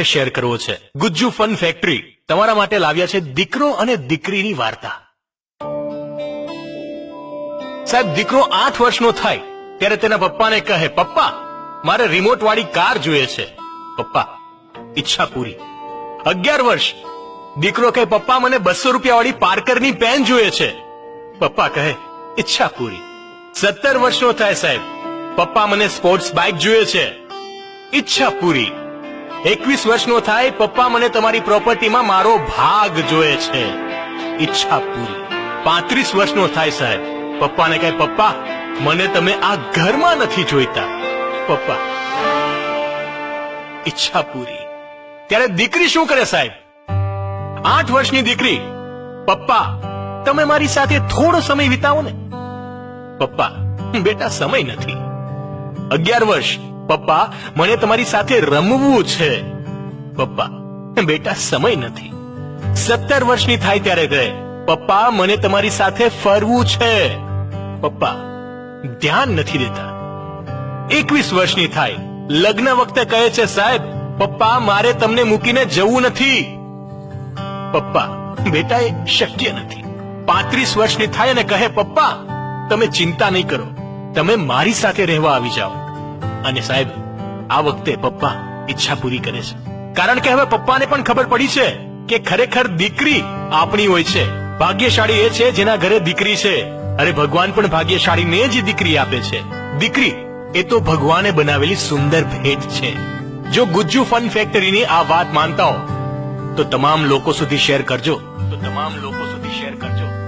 સાથે શેર કરવો છે. Gujju fun factory. તમારા માટે લાવ્યા છે દીકરો અને દીકરીની વાર્તા. સાહેબ, દીકરો આઠ વર્ષનો થાય, ત્યારે તેના પપ્પાને કહે, પપ્પા, મારે રિમોટ વાળી કાર જોઈએ છે. પપ્પા, ઈચ્છા પૂરી. અગિયાર વર્ષ. દીકરો કહે, પપ્પા, મને બસો રૂપિયા વાળી પાર્કરની પેન જોઈએ છે. પપ્પા કહે, ઈચ્છા પૂરી. સત્તર વર્ષનો થાય સાહેબ. પપ્પા મને સ્પોર્ટ્સ બાઇક જોઈએ છે. ઈચ્છા પૂરી. એકવીસ વર્ષનો થાય, પપ્પા મને તમારી પ્રોપર્ટીમાં મારો ભાગ જોઈએ છે. ઈચ્છા પૂરી. પાંત્રીસ વર્ષનો થાય સાહેબ. પપ્પાને કહે, પપ્પા, મને તમે આ ઘરમાં નથી જોઈતા. પપ્પા, ઈચ્છા પૂરી. ત્યારે દીકરી શું કરે સાહેબ? આઠ વર્ષની દીકરી, પપ્પા, તમે મારી સાથે થોડો સમય વિતાવો ને. પપ્પા, બેટા, સમય નથી. અગિયાર વર્ષ પપ્પા, મને તમારી સાથે રમવું છે. પપ્પા, બેટા, સમય નથી. સત્તર વર્ષની થાય ત્યારે કહે પપ્પા, મને તમારી સાથે ફરવું છે. પપ્પા, ધ્યાન નથી દેતા. એકવીસ વર્ષની થાય. લગ્ન વખતે કહે છે, સાહેબ, પપ્પા, મારે તમને મૂકીને જવું નથી. પપ્પા, બેટા, એ શક્ય નથી. પાંત્રીસ વર્ષની થાય અને કહે, પપ્પા, તમે ચિંતા નહીં કરો. તમે મારી સાથે રહેવા આવી જાઓ. અને સાહેબ, આ વખતે પપ્પા ઈચ્છા પૂરી કરે છે. કારણ કે હવે પપ્પાને પણ ખબર પડી છે કે ખરેખર દીકરી આપણી હોય છે. ભાગ્યશાળી એ છે જેના ઘરે દીકરી છે. અરે ભગવાન પણ ભાગ્યશાળીને જ દીકરી આપે છે. દીકરી એ તો ભગવાને બનાવેલી સુંદર ભેટ છે. જો ગુજ્જુ ફન ફેક્ટરીની આ વાત માનતા હો, તો તમામ લોકો સુધી શેર કરજો. તો તમામ લોકો સુધી શેર કરજો.